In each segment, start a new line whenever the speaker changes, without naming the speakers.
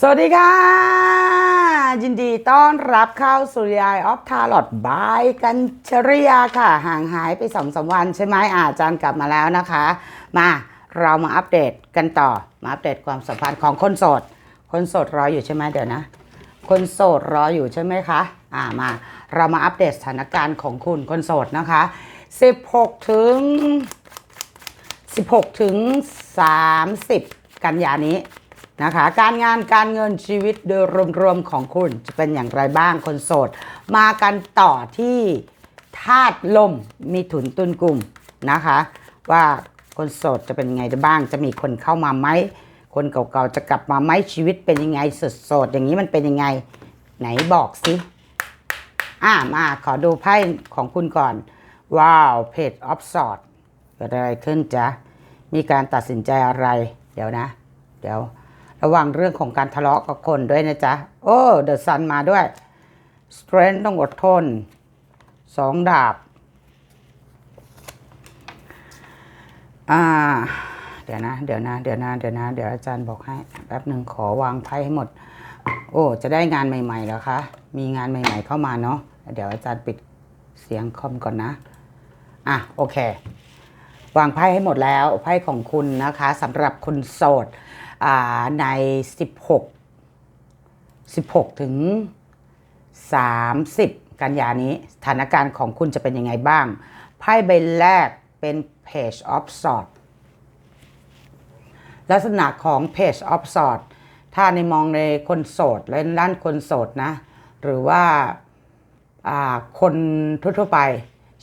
สวัสดีค่ะ ยินดีต้อนรับเข้าสู่ยายออฟทาร์ลอดบายกันชริยาค่ะ ห่างหายไปสองสามวันใช่ไหมอาอาจารย์กลับมาแล้วนะคะ มาเรามาอัปเดตกันต่อมาอัปเดตความสัมพันธ์ของคนโสด คนโสดรออยู่ใช่ไหมเดี๋ยวนะ คนโสดรออยู่ใช่ไหมคะอ่ามาเรามาอัปเดตสถานการณ์ของคุณคนโสดนะคะ 16 ถึง 16 ถึง 30 กันยานี้ นะคะ การงานการเงินชีวิตโดยรวมๆของคุณจะเป็นอย่างไรบ้างคนโสด มากันต่อที่ธาตุลมมีถุนตุนกลุ่มนะคะ ว่าคนโสดจะเป็นยังไงบ้าง จะมีคนเข้ามาไหมคนเก่าๆจะกลับมาไหมชีวิตเป็นยังไงโสดๆอย่างนี้มันเป็นยังไง ไหนบอกสิอ่ามาขอดูไพ่ของคุณก่อน ว้าวเพจออฟสอดเกิดอะไรขึ้นจ๊ะมีการตัดสินใจอะไร เดี๋ยวนะ เดี๋ยว ระวังเรื่องของการทะเลาะกับคนด้วยนะจ๊ะ โอ้เดอะซันมาด้วย strength ต้องอดทนสองดาบ อ่า เดี๋ยวนะ เดี๋ยวนะ เดี๋ยวนะ เดี๋ยวนะ เดี๋ยวอาจารย์บอกให้แป๊บหนึ่งขอวางไพ่ให้หมด โอ้ จะได้งานใหม่ๆแล้วคะ มีงานใหม่ ๆ เข้ามาเนาะ เดี๋ยวอาจารย์ปิดเสียงคอมก่อนนะ อะ โอเค วางไพ่ให้หมดแล้ว ไพ่ของคุณนะคะสำหรับคนโสด ใน 16 16 ถึง 30 กันยานี้สถานการณ์ของคุณจะเป็นยังไงบ้าง ไพ่ใบแรกเป็น Page of Swords ลักษณะของ Page of Swords ถ้าในมองในคนโสดและด้านคนโสดนะ หรือว่าาคนทั่วไป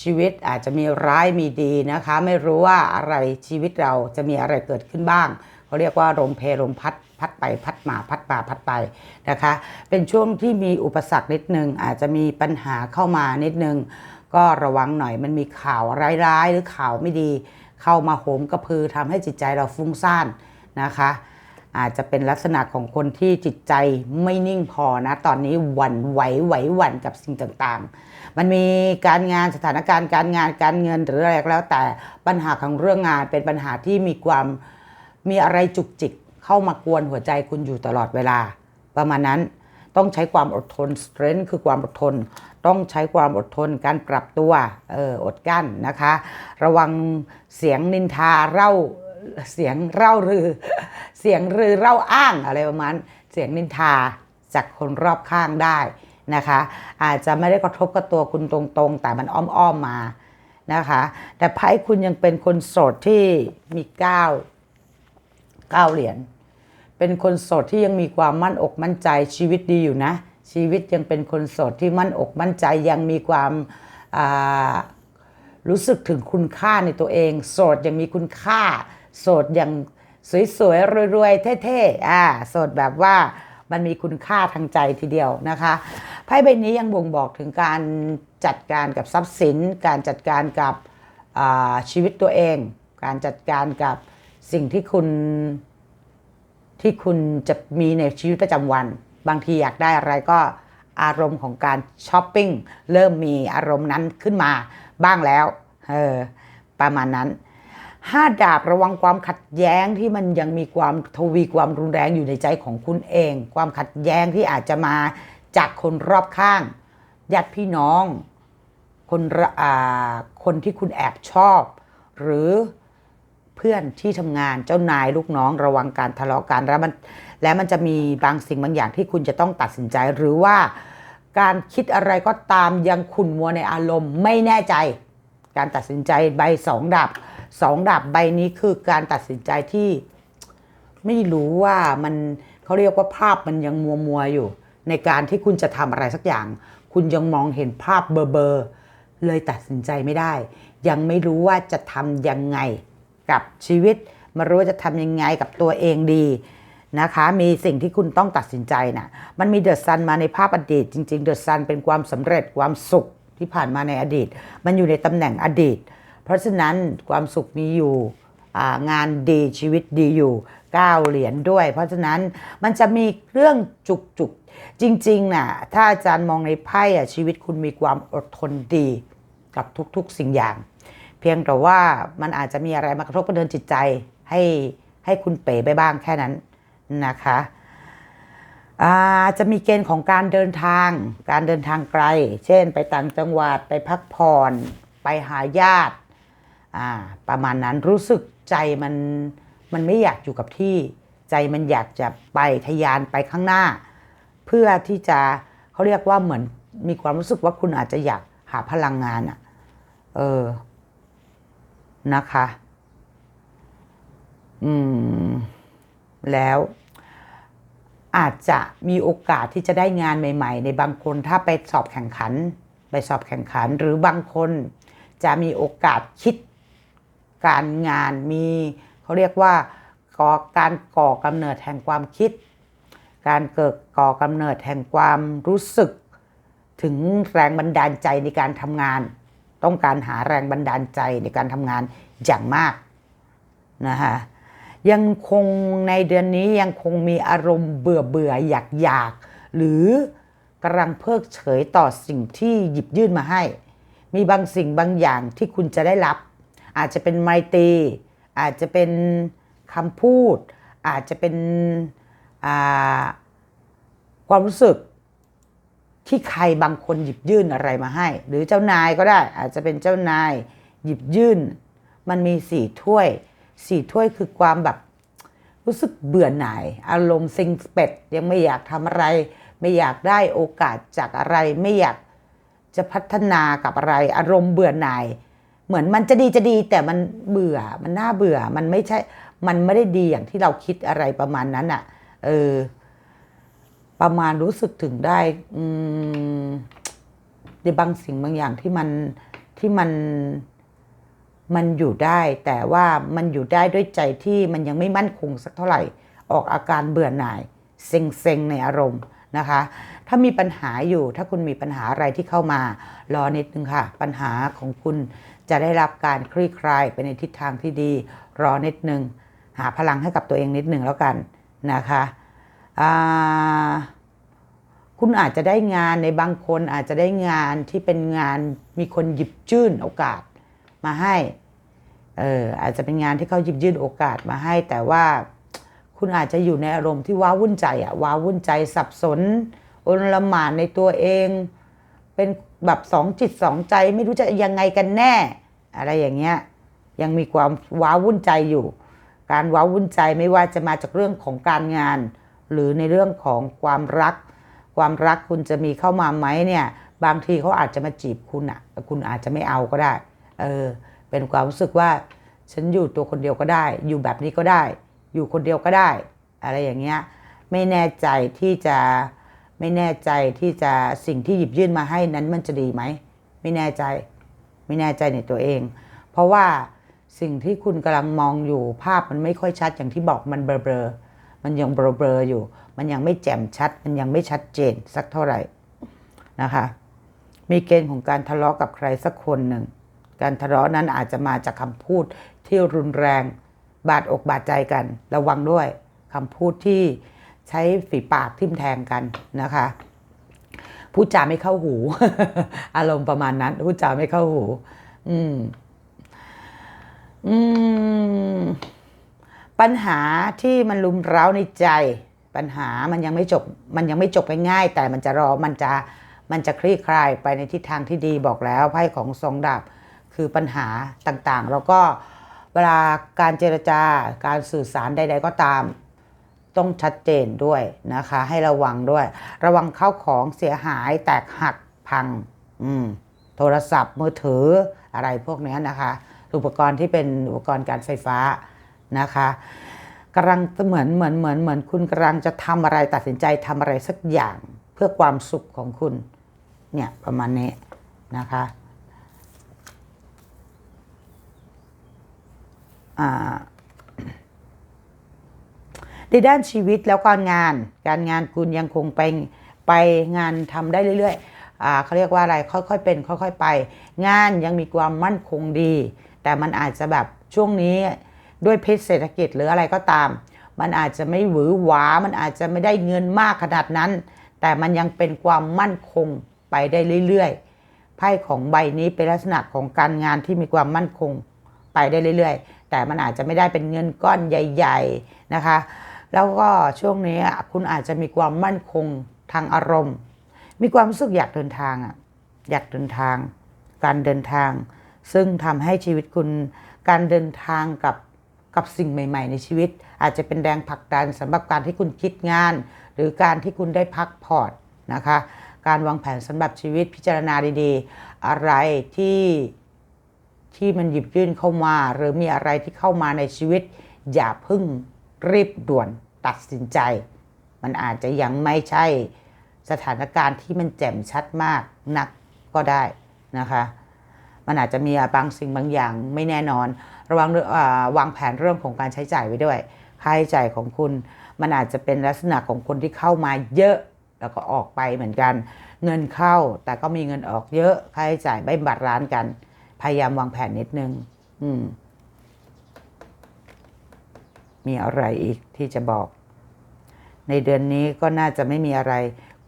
ชีวิตอาจจะมีร้ายมีดีนะคะ ไม่รู้ว่าอะไรชีวิตเราจะมีอะไรเกิดขึ้นบ้าง เขาเรียกว่าลมเพลมพัดพัดไปพัดมาพัดมาพัดไปนะคะ เป็นช่วงที่มีอุปสรรคนิดนึง อาจจะมีปัญหาเข้ามานิดนึง ก็ระวังหน่อยมันมีข่าวร้ายๆ หรือข่าวไม่ดี เข้ามาโหมกระพือทำให้จิตใจเราฟุ้งซ่านนะคะอาจจะเป็นลักษณะของคนที่จิตใจไม่นิ่งพอนะ ตอนนี้หวั่นไหวไหวหวั่นกับสิ่งต่างๆ มันมีการงานสถานการณ์การงานการเงินหรืออะไรก็แล้วแต่ปัญหาของเรื่องงานเป็นปัญหาที่มีความ มีอะไรจุกจิกเข้ามากวนหัวใจคุณอยู่ตลอดเวลา ประมาณนั้นต้องใช้ความอดทนสเตรนท์คือความอดทน ต้องใช้ความอดทนการปรับตัวเอออดกั้นนะคะ ระวังเสียงนินทาเล่าเสียงเล่ารือ เสียงรือเล่าอ้างอะไรประมาณเสียงนินทาจากคนรอบข้างได้นะคะ อาจจะไม่ได้กระทบกับตัวคุณตรงๆ แต่มันอ้อมๆมานะคะ แต่ไพ่คุณยังเป็นคนโสดที่มีก้าว 9 เหรียญ เป็นคนโสดที่ยังมีความมั่นอกมั่นใจชีวิตดีอยู่นะ ชีวิตยังเป็นคนโสดที่มั่นอกมั่นใจยังมีความารู้สึกถึงคุณค่าในตัวเอง โสดยังมีคุณค่า โสดยังสวยๆรวยๆเท่ๆอ่าโสดแบบว่ามันมีคุณค่าทางใจทีเดียวนะคะไพ่ใบนี้ยังบ่งบอกถึงการจัดการกับทรัพย์สิน การจัดการกับชีวิตตัวเอง การจัดการกับ สิ่งที่คุณที่คุณจะมีในชีวิตประจำวัน บางทีอยากได้อะไรก็อารมณ์ของการช้อปปิ้งเริ่มมีอารมณ์นั้นขึ้นมาบ้างแล้วเออประมาณนั้นห้าดาบระวังความขัดแย้งที่มันยังมีความทวีความรุนแรงอยู่ในใจของคุณเอง ความขัดแย้งที่อาจจะมาจากคนรอบข้างญาติพี่น้อง คนอาคนที่คุณแอบชอบ หรือ เพื่อนที่ทำงานเจ้านายลูกน้องระวังการทะเลาะกันแล้วมันแล้วมันจะมีบางสิ่งบางอย่างที่คุณจะต้องตัดสินใจหรือว่าการคิดอะไรก็ตามยังขุ่นมัวในอารมณ์ไม่แน่ใจ การตัดสินใจใบสองดาบสองดาบใบนี้คือการตัดสินใจที่ไม่รู้ว่ามันเขาเรียกว่าภาพมันยังมัวมัวอยู่ ในการที่คุณจะทำอะไรสักอย่าง คุณยังมองเห็นภาพเบอร์เบอร์เลยตัดสินใจไม่ได้ ยังไม่รู้ว่าจะทำยังไง กับชีวิต มารู้ว่าจะทำยังไงกับตัวเองดีนะคะ มีสิ่งที่คุณต้องตัดสินใจนะมันมีเดอะซันมาในภาพอดีต จริงๆเดอะซันเป็นความสำเร็จความสุขที่ผ่านมาในอดีต มันอยู่ในตำแหน่งอดีต เพราะฉะนั้นความสุขมีอยู่งานดีชีวิตดีอยู่9เหรียญด้วย เพราะฉะนั้นมันจะมีเรื่องจุกจุกจริงๆน่ะถ้าอาจารย์มองในไพ่อะชีวิตคุณมีความอดทนดีกับทุกๆสิ่งอย่าง พียงแต่ว่ามันอาจจะมีอะไรมากระทบกระเทือนจิตใจให้ให้คุณเป๋ไปบ้างแค่นั้นนะคะอาจจะมีเกณฑ์ของการเดินทาง การเดินทางไกล เช่น ไปต่างจังหวัดไปพักผ่อน ไปหาญาติประมาณนั้นรู้สึกใจมันมันไม่อยากอยู่กับที่ ใจมันอยากจะไปทะยานไปข้างหน้า เพื่อที่จะเขาเรียกว่าเหมือนมีความรู้สึกว่าคุณอาจจะอยากหาพลังงานอะเออ นะคะ อืม แล้วอาจจะมีโอกาสที่จะได้งานใหม่ ๆ ในบางคนถ้าไปสอบแข่งขัน ไปสอบแข่งขัน หรือบางคนจะมีโอกาสคิดการงานมีเขาเรียกว่าก่อการก่อกำเนิดแห่งความคิด การเกิดก่อกำเนิดแห่งความรู้สึก ถึงแรงบันดาลใจในการทำงาน ต้องการหาแรงบันดาลใจในการทำงานอย่างมากนะคะยังคงในเดือนนี้ยังคงมีอารมณ์เบื่อเบื่ออยากอยากหรือกำลังเพิกเฉยต่อสิ่งที่หยิบยื่นมาให้ มีบางสิ่งบางอย่างที่คุณจะได้รับ อาจจะเป็นไมตรีอาจจะเป็นคำพูด อาจจะเป็นความรู้สึก ที่ใครบางคนหยิบยื่นอะไรมาให้ หรือเจ้านายก็ได้ อาจจะเป็นเจ้านายหยิบยื่น มันมีสี่ถ้วยสี่ถ้วยคือความแบบรู้สึกเบื่อหน่าย อารมณ์ซิงเป็ดยังไม่อยากทำอะไร ไม่อยากได้โอกาสจากอะไรไม่อยากจะพัฒนากับอะไร อารมณ์เบื่อหน่าย เหมือนมันจะดีจะดีแต่มันเบื่อมันน่าเบื่อมันไม่ใช่ มันไม่ได้ดีอย่างที่เราคิดอะไรประมาณนั้นอะ่ะ เออ ประมาณรู้สึกถึงได้ในบางสิ่งบางอย่างที่มันที่มันมันอยู่ได้ แต่ว่ามันอยู่ได้ด้วยใจที่มันยังไม่มั่นคงสักเท่าไหร่ ออกอาการเบื่อหน่าย เซ็งเซ็งในอารมณ์นะคะ ถ้ามีปัญหาอยู่ถ้าคุณมีปัญหาอะไรที่เข้ามารอนิดนึงค่ะ ปัญหาของคุณจะได้รับการคลี่คลายไปในทิศทางที่ดี รอนิดนึง หาพลังให้กับตัวเองนิดนึงแล้วกันนะคะ คุณอาจจะได้งานในบางคนอาจจะได้งานที่เป็นงานมีคนหยิบยื่นโอกาสมาให้เอออาจจะเป็นงานที่เขาหยิบยื่นโอกาสมาให้ แต่ว่าคุณอาจจะอยู่ในอารมณ์ที่ว้าวุ่นใจอะว้าวุ่นใจสับสนโอนละหมานในตัวเอง เป็นแบบสองจิตสองใจไม่รู้จะยังไงกันแน่ อะไรอย่างเงี้ยยังมีความว้าวุ่นใจอยู่ การว้าวุ่นใจไม่ว่าจะมาจากเรื่องของการงาน หรือในเรื่องของความรัก ความรักคุณจะมีเข้ามาไหมเนี่ย บางทีเขาอาจจะมาจีบคุณอะคุณอาจจะไม่เอาก็ได้ เออ เป็นความรู้สึกว่า ฉันอยู่ตัวคนเดียวก็ได้ อยู่แบบนี้ก็ได้ อยู่คนเดียวก็ได้ อะไรอย่างเงี้ย ไม่แน่ใจที่จะไม่แน่ใจที่จะสิ่งที่หยิบยื่นมาให้นั้นมันจะดีไหม ไม่แน่ใจ ไม่แน่ใจในตัวเอง เพราะว่าสิ่งที่คุณกำลังมองอยู่ภาพมันไม่ค่อยชัดอย่างที่บอกมันเบลอๆ มันยังเบลอๆอยู่ มันยังไม่แจ่มชัด มันยังไม่ชัดเจนสักเท่าไหร่นะคะ มีเกณฑ์ของการทะเลาะกับใครสักคนหนึ่ง การทะเลาะนั้นอาจจะมาจากคำพูดที่รุนแรง บาดอกบาดใจกัน ระวังด้วยคำพูดที่ใช้ฝีปากทิ่มแทงกันนะคะพูดจาไม่เข้าหู อารมณ์ประมาณนั้นพูดจาไม่เข้าหู อืม อืม ปัญหาที่มันลุมเร้าในใจ ปัญหามันยังไม่จบมันยังไม่จบง่ายๆแต่มันจะรอมันจะมันจะคลี่คลายไปในทิศทางที่ดีบอกแล้วไพ่ของทรงดาบคือปัญหาต่างๆ แล้วก็เวลาการเจรจาการสื่อสารใด ๆ ก็ตาม ต้องชัดเจนด้วยนะคะ ให้ระวังด้วย ระวังเข้าของเสียหายแตกหักพัง อืมโทรศัพท์มือถืออะไรพวกนี้นะคะ อุปกรณ์ที่เป็นอุปกรณ์การไฟฟ้า นะคะกำลังเหมือนเหมือนเหมือนเหมือนคุณกำลังจะทำอะไรตัดสินใจทำอะไรสักอย่างเพื่อความสุขของคุณเนี่ยประมาณนี้นะคะในด้านชีวิตแล้วก็งาน การงานคุณยังคงไปไปงานทำได้เรื่อยๆเขาเรียกว่าอะไรค่อยๆเป็น ค่อย ๆ ไป งานยังมีความมั่นคงดี แต่มันอาจจะแบบช่วงนี้ ด้วยพิษเศรษฐกิจหรืออะไรก็ตาม มันอาจจะไม่หวือหวา มันอาจจะไม่ได้เงินมากขนาดนั้น แต่มันยังเป็นความมั่นคงไปได้เรื่อยๆไพ่ของใบนี้เป็นลักษณะของการงานที่มีความมั่นคงไปได้เรื่อยๆ แต่มันอาจจะไม่ได้เป็นเงินก้อนใหญ่ ๆนะคะ แล้วก็ช่วงนี้คุณอาจจะมีความมั่นคงทางอารมณ์ มีความรู้สึกอยากเดินทางอะอยากเดินทาง การเดินทาง ซึ่งทำให้ชีวิตคุณการเดินทางกับ กับสิ่งใหม่ ๆ ในชีวิต อาจจะเป็นแรงผลักดันสำหรับการที่คุณคิดงาน หรือการที่คุณได้พักผ่อนนะคะ การวางแผนสำหรับชีวิตพิจารณาดีๆ อะไรที่ที่มันหยิบยื่นเข้ามา หรือมีอะไรที่เข้ามาในชีวิต อย่าพึ่งรีบด่วนตัดสินใจ มันอาจจะยังไม่ใช่สถานการณ์ที่มันแจ่มชัดมากนักก็ได้นะคะ มันอาจจะมีบางสิ่งบางอย่างไม่แน่นอน ระวังเรื่องวางแผนเรื่องของการใช้จ่ายไว้ด้วย ค่าใช้จ่ายของคุณ มันอาจจะเป็นลักษณะของคนที่เข้ามาเยอะแล้วก็ออกไปเหมือนกัน เงินเข้าแต่ก็มีเงินออกเยอะ ค่าใช้จ่ายไม่บาลานกัน พยายามวางแผนนิดนึง อืม มีอะไรอีกที่จะบอก ในเดือนนี้ก็น่าจะไม่มีอะไร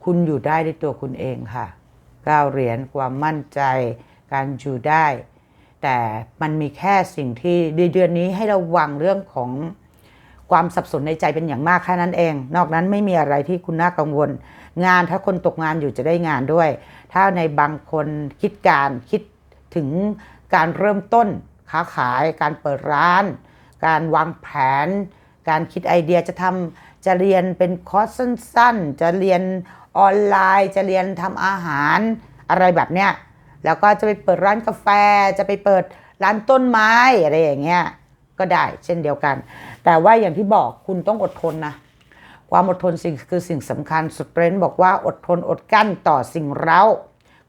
คุณอยู่ได้ด้วยตัวคุณเองค่ะก้าวเหรียญความมั่นใจ การอยู่ได้ แต่มันมีแค่สิ่งที่เดือนนี้ให้ระวังเรื่องของความสับสนในใจเป็นอย่างมากแค่นั้นเอง นอกนั้นไม่มีอะไรที่คุณน่ากังวล งานถ้าคนตกงานอยู่จะได้งานด้วย ถ้าในบางคนคิดการคิดถึงการเริ่มต้นค้าขาย การเปิดร้าน การวางแผน การคิดไอเดียจะทำจะเรียนเป็นคอร์สสั้น ๆ จะเรียนออนไลน์ จะเรียนทำอาหารอะไรแบบเนี้ย แล้วก็จะไปเปิดร้านกาแฟ จะไปเปิดร้านต้นไม้อะไรอย่างเงี้ยก็ได้เช่นเดียวกัน แต่ว่าอย่างที่บอกคุณต้องอดทนนะ ความอดทนสิ่งคือสิ่งสำคัญสุดเรนบอกว่าอดทนอดกั้นต่อสิ่งเร้า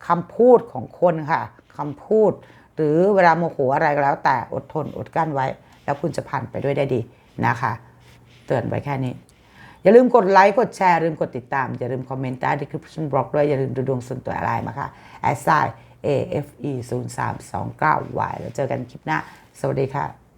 คำพูดของคนค่ะคำพูด หรือเวลาโมโหอะไรก็แล้ว แต่อดทนอดกั้นไว้ แล้วคุณจะผ่านไปด้วยได้ดีนะคะ เตือนไว้แค่นี้ อย่าลืมกดไลค์กดแชร์ลืมกดติดตาม อย่าลืมคอมเมนต์ใต้ description box ด้วยอย่าลืมดูดวงส่วนตัวอะไรมาค่ะ a s i AFE 0 AFE0329Y แล้วเจอกันคลิปหน้า สวัสดีค่ะ